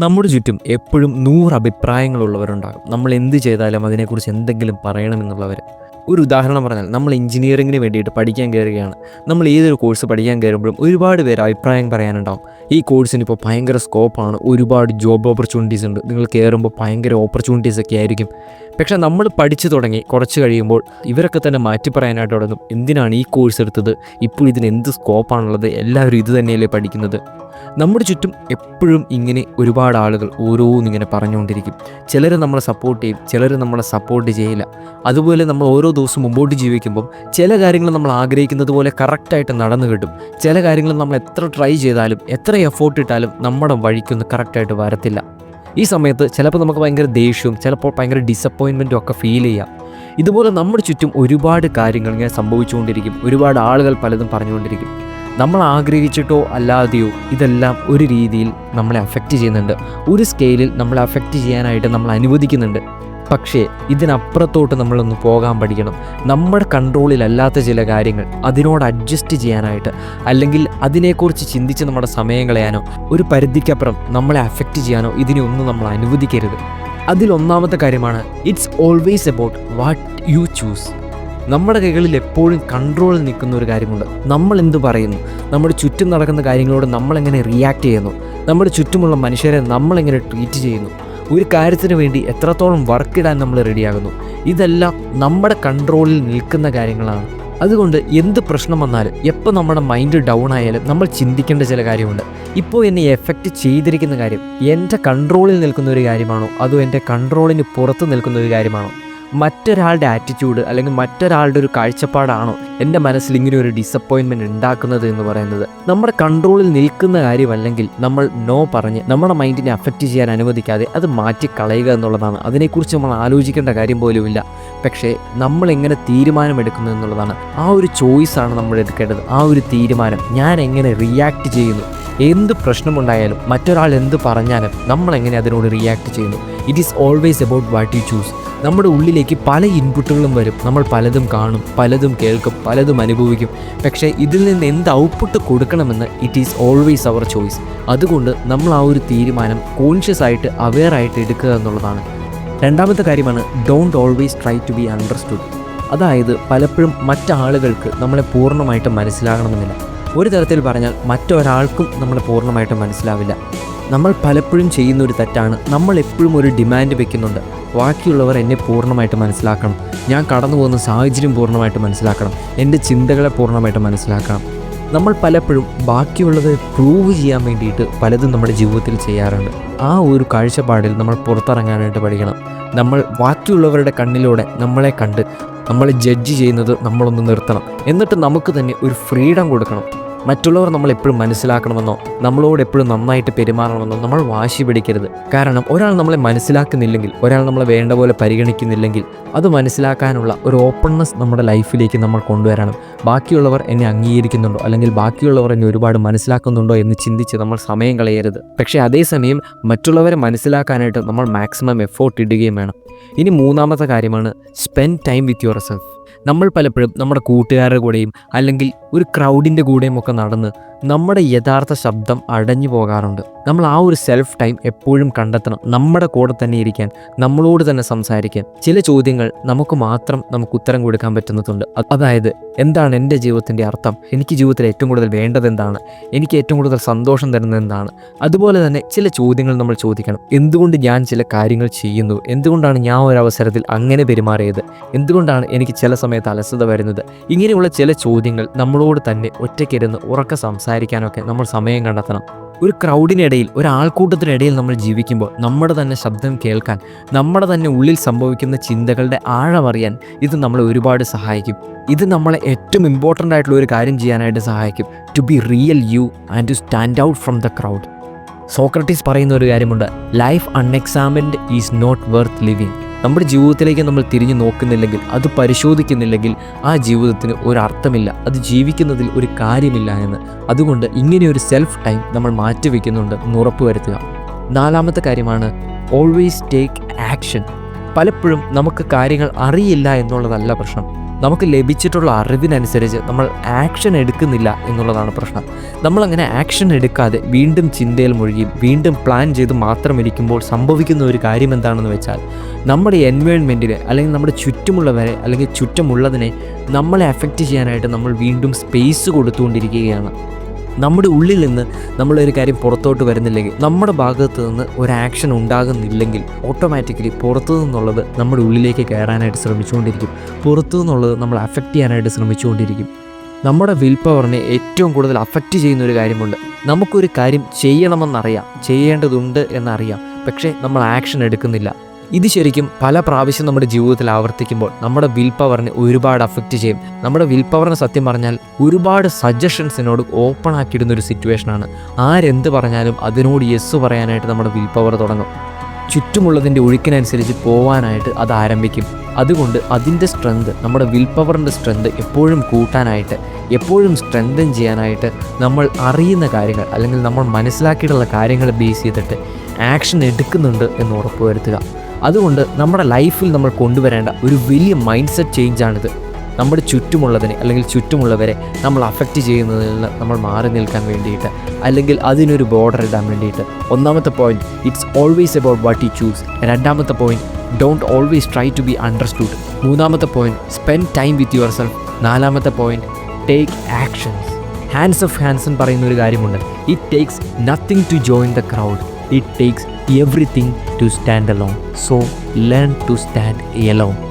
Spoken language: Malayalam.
നമ്മുടെ ചുറ്റും എപ്പോഴും നൂറ് അഭിപ്രായങ്ങളുള്ളവരുണ്ടാകും. നമ്മൾ എന്ത് ചെയ്താലും അതിനെക്കുറിച്ച് എന്തെങ്കിലും പറയണമെന്നുള്ളവർ ഒരു ഉദാഹരണം പറഞ്ഞാൽ നമ്മൾ എഞ്ചിനീയറിങ്ങിന് വേണ്ടിയിട്ട് പഠിക്കാൻ കയറുകയാണ്. നമ്മൾ ഏതൊരു കോഴ്സ് പഠിക്കാൻ കയറുമ്പോഴും ഒരുപാട് പേര് അഭിപ്രായം പറയാനുണ്ടാവും. ഈ കോഴ്സിന് ഇപ്പോൾ ഭയങ്കര സ്കോപ്പാണ് ഒരുപാട് ജോബ് ഓപ്പർച്യൂണിറ്റീസ് ഉണ്ട്. നിങ്ങൾ കയറുമ്പോൾ ഭയങ്കര ഓപ്പർച്യൂണിറ്റീസ് ഒക്കെ ആയിരിക്കും. പക്ഷേ നമ്മൾ പഠിച്ചു തുടങ്ങി കുറച്ച് കഴിയുമ്പോൾ ഇവരൊക്കെ തന്നെ മാറ്റി പറയാനായിട്ട് തുടങ്ങും എന്തിനാണ് ഈ കോഴ്സ് എടുത്തത്? ഇപ്പോൾ ഇതിന് എന്ത് സ്കോപ്പാണുള്ളത്? എല്ലാവരും ഇത് തന്നെയല്ലേ പഠിക്കുന്നത്? നമ്മുടെ ചുറ്റും എപ്പോഴും ഇങ്ങനെ ഒരുപാട് ആളുകൾ ഓരോന്നും ഓരോന്നിങ്ങനെ പറഞ്ഞുകൊണ്ടിരിക്കും. ചിലർ നമ്മളെ സപ്പോർട്ട് ചെയ്യും ചിലർ നമ്മളെ സപ്പോർട്ട് ചെയ്യില്ല. അതുപോലെ നമ്മൾ ഓരോ ദിവസവും മുമ്പോട്ട് ജീവിക്കുമ്പം ചില കാര്യങ്ങൾ നമ്മൾ ആഗ്രഹിക്കുന്നത് പോലെ കറക്റ്റായിട്ട് നടന്നു കിട്ടും. ചില കാര്യങ്ങൾ നമ്മൾ എത്ര ട്രൈ ചെയ്താലും എത്ര എഫോർട്ട് ഇട്ടാലും നമ്മുടെ വഴിക്കൊന്നും കറക്റ്റായിട്ട് വരത്തില്ല. ഈ സമയത്ത് ചിലപ്പോൾ നമുക്ക് ഭയങ്കര ദേഷ്യവും ചിലപ്പോൾ ഭയങ്കര ഡിസപ്പോയിൻമെന്റും ഒക്കെ ഫീൽ ചെയ്യാം. ഇതുപോലെ നമ്മുടെ ചുറ്റും ഒരുപാട് കാര്യങ്ങൾ ഇങ്ങനെ സംഭവിച്ചുകൊണ്ടിരിക്കും. ഒരുപാട് ആളുകൾ പലതും പറഞ്ഞുകൊണ്ടിരിക്കും. നമ്മൾ ആഗ്രഹിച്ചിട്ടോ അല്ലാതെയോ ഇതെല്ലാം ഒരു രീതിയിൽ നമ്മളെ അഫക്റ്റ് ചെയ്യുന്നുണ്ട്. ഒരു സ്കെയിലിൽ നമ്മളെ അഫക്റ്റ് ചെയ്യാനായിട്ട് നമ്മൾ അനുവദിക്കുന്നുണ്ട്. പക്ഷേ ഇതിനപ്പുറത്തോട്ട് നമ്മളൊന്ന് പോകാൻ പഠിക്കണം. നമ്മുടെ കൺട്രോളിലല്ലാത്ത ചില കാര്യങ്ങൾ അതിനോട് അഡ്ജസ്റ്റ് ചെയ്യാനായിട്ട് അല്ലെങ്കിൽ അതിനെക്കുറിച്ച് ചിന്തിച്ച് നമ്മുടെ സമയം കളയാനോ ഒരു പരിധിക്കപ്പുറം നമ്മളെ അഫക്റ്റ് ചെയ്യാനോ ഇതിനെ ഒന്നും നമ്മൾ അനുവദിക്കരുത്. അതിലൊന്നാമത്തെ കാര്യമാണ് it's always about what you choose നമ്മുടെ കൈകളിൽ എപ്പോഴും കൺട്രോളിൽ നിൽക്കുന്ന ഒരു കാര്യമുണ്ട്. നമ്മൾ എന്ത് പറയുന്നു? നമ്മുടെ ചുറ്റും നടക്കുന്ന കാര്യങ്ങളോട് നമ്മളെങ്ങനെ റിയാക്ട് ചെയ്യുന്നു? നമ്മുടെ ചുറ്റുമുള്ള മനുഷ്യരെ നമ്മളെങ്ങനെ ട്രീറ്റ് ചെയ്യുന്നു? ഒരു കാര്യത്തിന് വേണ്ടി എത്രത്തോളം വർക്ക് ഇടാൻ നമ്മൾ റെഡിയാകുന്നു ഇതെല്ലാം നമ്മുടെ കൺട്രോളിൽ നിൽക്കുന്ന കാര്യങ്ങളാണ്. അതുകൊണ്ട് എന്ത് പ്രശ്നം വന്നാലും എപ്പോൾ നമ്മുടെ മൈൻഡ് ഡൗൺ ആയാലും നമ്മൾ ചിന്തിക്കേണ്ട ചില കാര്യമുണ്ട്. ഇപ്പോൾ എന്നെ എഫക്റ്റ് ചെയ്തിരിക്കുന്ന കാര്യം എന്റെ കൺട്രോളിൽ നിൽക്കുന്ന ഒരു കാര്യമാണോ? അതോ എന്റെ കൺട്രോളിന് പുറത്ത് നിൽക്കുന്ന ഒരു കാര്യമാണോ? മറ്റൊരാളുടെ ആറ്റിറ്റ്യൂഡ് അല്ലെങ്കിൽ മറ്റൊരാളുടെ ഒരു കാഴ്ചപ്പാടാണോ എന്റെ മനസ്സിൽ ഇങ്ങനെ ഒരു ഡിസപ്പോയിൻമെന്റ് ഉണ്ടാക്കുന്നത് എന്ന് പറയുന്നത്? നമ്മുടെ കൺട്രോളിൽ നിൽക്കുന്ന കാര്യമല്ലെങ്കിൽ നമ്മൾ നോ പറഞ്ഞ് നമ്മുടെ മൈൻഡിനെ അഫക്റ്റ് ചെയ്യാൻ അനുവദിക്കാതെ അത് മാറ്റി കളയുക എന്നുള്ളതാണ്. അതിനെക്കുറിച്ച് നമ്മൾ ആലോചിക്കേണ്ട കാര്യം പോലുമില്ല. പക്ഷേ നമ്മൾ എങ്ങനെ തീരുമാനമെടുക്കുന്നു എന്നുള്ളതാണ്. ആ ഒരു ചോയ്സാണ് നമ്മൾ എടുക്കേണ്ടത്. ആ ഒരു തീരുമാനം ഞാൻ എങ്ങനെ റിയാക്ട് ചെയ്യുന്നു? എന്ത് പ്രശ്നമുണ്ടായാലും മറ്റൊരാൾ എന്ത് പറഞ്ഞാലും നമ്മൾ എങ്ങനെ അതിനോട് റിയാക്ട് ചെയ്യുന്നു? It is always about what you choose നമ്മുടെ ഉള്ളിലേക്ക് പല ഇൻപുട്ടുകളും വരും. നമ്മൾ പലതും കാണും പലതും കേൾക്കും പലതും അനുഭവിക്കും. പക്ഷേ ഇതിൽ നിന്ന് എന്ത് ഔട്ട്പുട്ട് കൊടുക്കണമെന്ന് it is always our choice അതുകൊണ്ട് നമ്മൾ ആ ഒരു തീരുമാനം കോൺഷ്യസ് ആയിട്ട് അവെയർ ആയിട്ട് എടുക്കുക എന്നുള്ളതാണ്. രണ്ടാമത്തെ കാര്യമാണ് don't always try to be understood അതായത് പലപ്പോഴും മറ്റാളുകൾക്ക് നമ്മളെ പൂർണമായിട്ട് മനസ്സിലാകണമെന്നില്ല. ഒരു തരത്തിൽ പറഞ്ഞാൽ മറ്റൊരാൾക്കും നമ്മൾ പൂർണമായിട്ടും മനസ്സിലാവില്ല. നമ്മൾ പലപ്പോഴും ചെയ്യുന്ന ഒരു തെറ്റാണ്. നമ്മൾ എപ്പോഴും ഒരു ഡിമാൻഡ് വെക്കുന്നുണ്ട്. ബാക്കിയുള്ളവർ എന്നെ പൂർണമായിട്ട് മനസ്സിലാക്കണം. ഞാൻ കടന്നു പോകുന്ന സാഹചര്യം പൂർണമായിട്ട് മനസ്സിലാക്കണം. എന്റെ ചിന്തകളെ പൂർണമായിട്ട് മനസ്സിലാക്കണം. നമ്മൾ പലപ്പോഴും ബാക്കിയുള്ളത് പ്രൂവ് ചെയ്യാൻ വേണ്ടിയിട്ട് പലതും നമ്മുടെ ജീവിതത്തിൽ ചെയ്യാറുണ്ട്. ആ ഒരു കാഴ്ചപ്പാടിൽ നമ്മൾ പുറത്തിറങ്ങാനായിട്ട് പഠിക്കണം. നമ്മൾ ബാക്കിയുള്ളവരുടെ കണ്ണിലൂടെ നമ്മളെ കണ്ട് നമ്മളെ ജഡ്ജ് ചെയ്യുന്നത് നമ്മളൊന്ന് നിർത്തണം. എന്നിട്ട് നമുക്ക് തന്നെ ഒരു ഫ്രീഡം കൊടുക്കണം. മറ്റുള്ളവർ നമ്മൾ എപ്പോഴും മനസ്സിലാക്കണമെന്നോ നമ്മളോട് എപ്പോഴും നന്നായിട്ട് പെരുമാറണമെന്നോ നമ്മൾ വാശി പിടിക്കരുത്. കാരണം ഒരാൾ നമ്മളെ മനസ്സിലാക്കുന്നില്ലെങ്കിൽ ഒരാൾ നമ്മളെ വേണ്ട പോലെ പരിഗണിക്കുന്നില്ലെങ്കിൽ അത് മനസ്സിലാക്കാനുള്ള ഒരു ഓപ്പൺനെസ് നമ്മുടെ ലൈഫിലേക്ക് നമ്മൾ കൊണ്ടുവരണം. ബാക്കിയുള്ളവർ എന്നെ അംഗീകരിക്കുന്നുണ്ടോ? അല്ലെങ്കിൽ ബാക്കിയുള്ളവർ എന്നെ ഒരുപാട് മനസ്സിലാക്കുന്നുണ്ടോ എന്ന് ചിന്തിച്ച് നമ്മൾ സമയം കളയരുത്. പക്ഷേ അതേസമയം മറ്റുള്ളവരെ മനസ്സിലാക്കാനായിട്ട് നമ്മൾ മാക്സിമം എഫോർട്ട് ഇടുകയും വേണം. ഇനി മൂന്നാമത്തെ കാര്യമാണ് spend time with yourself നമ്മൾ പലപ്പോഴും നമ്മുടെ കൂട്ടുകാരുടെ കൂടെയും അല്ലെങ്കിൽ ഒരു ക്രൗഡിന്റെ കൂടെയും ഒക്കെ നടന്ന് നമ്മുടെ യഥാർത്ഥ ശബ്ദം അടഞ്ഞു പോകാറുണ്ട്. നമ്മൾ ആ ഒരു സെൽഫ് ടൈം എപ്പോഴും കണ്ടെത്തണം. നമ്മുടെ കൂടെ തന്നെ ഇരിക്കാൻ നമ്മളോട് തന്നെ സംസാരിക്കാൻ. ചില ചോദ്യങ്ങൾ നമുക്ക് മാത്രം നമുക്ക് ഉത്തരം കൊടുക്കാൻ പറ്റുന്നതുണ്ട്. അതായത് എന്താണ് എന്റെ ജീവിതത്തിന്റെ അർത്ഥം? എനിക്ക് ജീവിതത്തിൽ ഏറ്റവും കൂടുതൽ വേണ്ടത് എന്താണ്? എനിക്ക് ഏറ്റവും കൂടുതൽ സന്തോഷം തരുന്നത് എന്താണ്? അതുപോലെ തന്നെ ചില ചോദ്യങ്ങൾ നമ്മൾ ചോദിക്കണം. എന്തുകൊണ്ട് ഞാൻ ചില കാര്യങ്ങൾ ചെയ്യുന്നു? എന്തുകൊണ്ടാണ് ഞാൻ ഒരു അവസരത്തിൽ അങ്ങനെ പെരുമാറിയത്? എന്തുകൊണ്ടാണ് എനിക്ക് ചില സമയത്ത് അലസത വരുന്നത്? ഇങ്ങനെയുള്ള ചില ചോദ്യങ്ങൾ നമ്മളോട് തന്നെ ഒറ്റയ്ക്കിരുന്ന് ഉറക്കെ സംസാരിക്കാനൊക്കെ നമ്മൾ സമയം കണ്ടെത്തണം. ഒരു ക്രൗഡിനിടയിൽ ഒരു ആൾക്കൂട്ടത്തിനിടയിൽ നമ്മൾ ജീവിക്കുമ്പോൾ നമ്മുടെ തന്നെ ശബ്ദം കേൾക്കാൻ നമ്മുടെ തന്നെ ഉള്ളിൽ സംഭവിക്കുന്ന ചിന്തകളുടെ ആഴമറിയാൻ ഇത് നമ്മളെ ഒരുപാട് സഹായിക്കും. ഇത് നമ്മളെ ഏറ്റവും ഇമ്പോർട്ടന്റ് ആയിട്ടുള്ള ഒരു കാര്യം ചെയ്യാനായിട്ട് സഹായിക്കും. To be real you and to stand out from the crowd Socrates പറയുന്ന ഒരു കാര്യമുണ്ട് life unexamined is not worth living നമ്മുടെ ജീവിതത്തിലേക്ക് നമ്മൾ തിരിഞ്ഞു നോക്കുന്നില്ലെങ്കിൽ അത് പരിശോധിക്കുന്നില്ലെങ്കിൽ ആ ജീവിതത്തിന് ഒരു അർത്ഥമില്ല അത് ജീവിക്കുന്നതിൽ ഒരു കാര്യമില്ല എന്ന്. അതുകൊണ്ട് ഇങ്ങനെയൊരു സെൽഫ് ടൈം നമ്മൾ മാറ്റിവെക്കുന്നുണ്ട് എന്ന് ഉറപ്പുവരുത്തുക നാലാമത്തെ കാര്യമാണ് ഓൾവേസ് ടേക്ക് ആക്ഷൻ പലപ്പോഴും നമുക്ക് കാര്യങ്ങൾ അറിയില്ല എന്നുള്ളതല്ല പ്രശ്നം. നമുക്ക് ലഭിച്ചിട്ടുള്ള അറിവിനനുസരിച്ച് നമ്മൾ ആക്ഷൻ എടുക്കുന്നില്ല എന്നുള്ളതാണ് പ്രശ്നം. നമ്മളങ്ങനെ ആക്ഷൻ എടുക്കാതെ വീണ്ടും ചിന്തയിൽ മുഴുകി വീണ്ടും പ്ലാൻ ചെയ്ത് മാത്രം ഇരിക്കുമ്പോൾ സംഭവിക്കുന്ന ഒരു കാര്യം എന്താണെന്ന് വെച്ചാൽ നമ്മുടെ എൻവയോൺമെന്റിനെ അല്ലെങ്കിൽ നമ്മുടെ ചുറ്റുമുള്ളവരെ അല്ലെങ്കിൽ ചുറ്റുമുള്ളതിനെ നമ്മളെ അഫക്റ്റ് ചെയ്യാനായിട്ട് നമ്മൾ വീണ്ടും സ്പേസ് കൊടുത്തുകൊണ്ടിരിക്കുകയാണ്. നമ്മുടെ ഉള്ളിൽ നിന്ന് നമ്മളൊരു കാര്യം പുറത്തോട്ട് വരുന്നില്ലെങ്കിൽ നമ്മുടെ ഭാഗത്ത് നിന്ന് ഒരു ആക്ഷൻ ഉണ്ടാകുന്നില്ലെങ്കിൽ ഓട്ടോമാറ്റിക്കലി പുറത്തു നിന്നുള്ളത് നമ്മുടെ ഉള്ളിലേക്ക് കയറാനായിട്ട് ശ്രമിച്ചുകൊണ്ടിരിക്കും. പുറത്തു നിന്നുള്ളത് നമ്മൾ അഫക്റ്റ് ചെയ്യാനായിട്ട് ശ്രമിച്ചുകൊണ്ടിരിക്കും. നമ്മുടെ വിൽ പവറിനെ ഏറ്റവും കൂടുതൽ അഫക്റ്റ് ചെയ്യുന്ന ഒരു കാര്യമുണ്ട്. നമുക്കൊരു കാര്യം ചെയ്യണമെന്നറിയാം. ചെയ്യേണ്ടതുണ്ട് എന്നറിയാം. പക്ഷേ നമ്മൾ ആക്ഷൻ എടുക്കുന്നില്ല. ഇത് ശരിക്കും പല പ്രാവശ്യം നമ്മുടെ ജീവിതത്തിൽ ആവർത്തിക്കുമ്പോൾ നമ്മുടെ വിൽ പവറിനെ ഒരുപാട് അഫക്റ്റ് ചെയ്യും. നമ്മുടെ വിൽ പവറിനെ സത്യം പറഞ്ഞാൽ ഒരുപാട് സജഷൻസിനോട് ഓപ്പൺ ആക്കിയിടുന്ന ഒരു സിറ്റുവേഷനാണ് ആരെന്ത് പറഞ്ഞാലും അതിനോട് യെസ് പറയാനായിട്ട് നമ്മുടെ വിൽ പവർ തുടങ്ങും. ചുറ്റുമുള്ളതിന്റെ ഒഴുക്കിനനുസരിച്ച് പോവാനായിട്ട് അത് ആരംഭിക്കും. അതുകൊണ്ട് അതിന്റെ സ്ട്രെങ്ത് നമ്മുടെ വിൽ പവറിന്റെ സ്ട്രെങ്ത് എപ്പോഴും കൂട്ടാനായിട്ട് എപ്പോഴും സ്ട്രെങ്തൻ ചെയ്യാനായിട്ട് നമ്മൾ അറിയുന്ന കാര്യങ്ങൾ അല്ലെങ്കിൽ നമ്മൾ മനസ്സിലാക്കിയിട്ടുള്ള കാര്യങ്ങൾ ബേസ് ചെയ്തിട്ട് ആക്ഷൻ എടുക്കുന്നുണ്ട് എന്ന് ഉറപ്പുവരുത്തുക. അതുകൊണ്ട് നമ്മുടെ ലൈഫിൽ നമ്മൾ കൊണ്ടുവരേണ്ട ഒരു വലിയ മൈൻഡ് സെറ്റ് ചേഞ്ചാണിത് നമ്മുടെ ചുറ്റുമുള്ളതിനെ അല്ലെങ്കിൽ ചുറ്റുമുള്ളവരെ നമ്മൾ അഫക്റ്റ് ചെയ്യുന്നതിൽ നിന്ന് നമ്മൾ മാറി നിൽക്കാൻ വേണ്ടിയിട്ട് അല്ലെങ്കിൽ അതിനൊരു ബോർഡർ ഇടാൻ വേണ്ടിയിട്ട്. ഒന്നാമത്തെ point it's always about what you choose രണ്ടാമത്തെ point don't always try to be understood മൂന്നാമത്തെ point spend time with yourself നാലാമത്തെ point take actions hands off Hanson പറയുന്ന ഒരു കാര്യമുണ്ട്. It takes nothing to join the crowd it takes everything to stand alone. So learn to stand alone.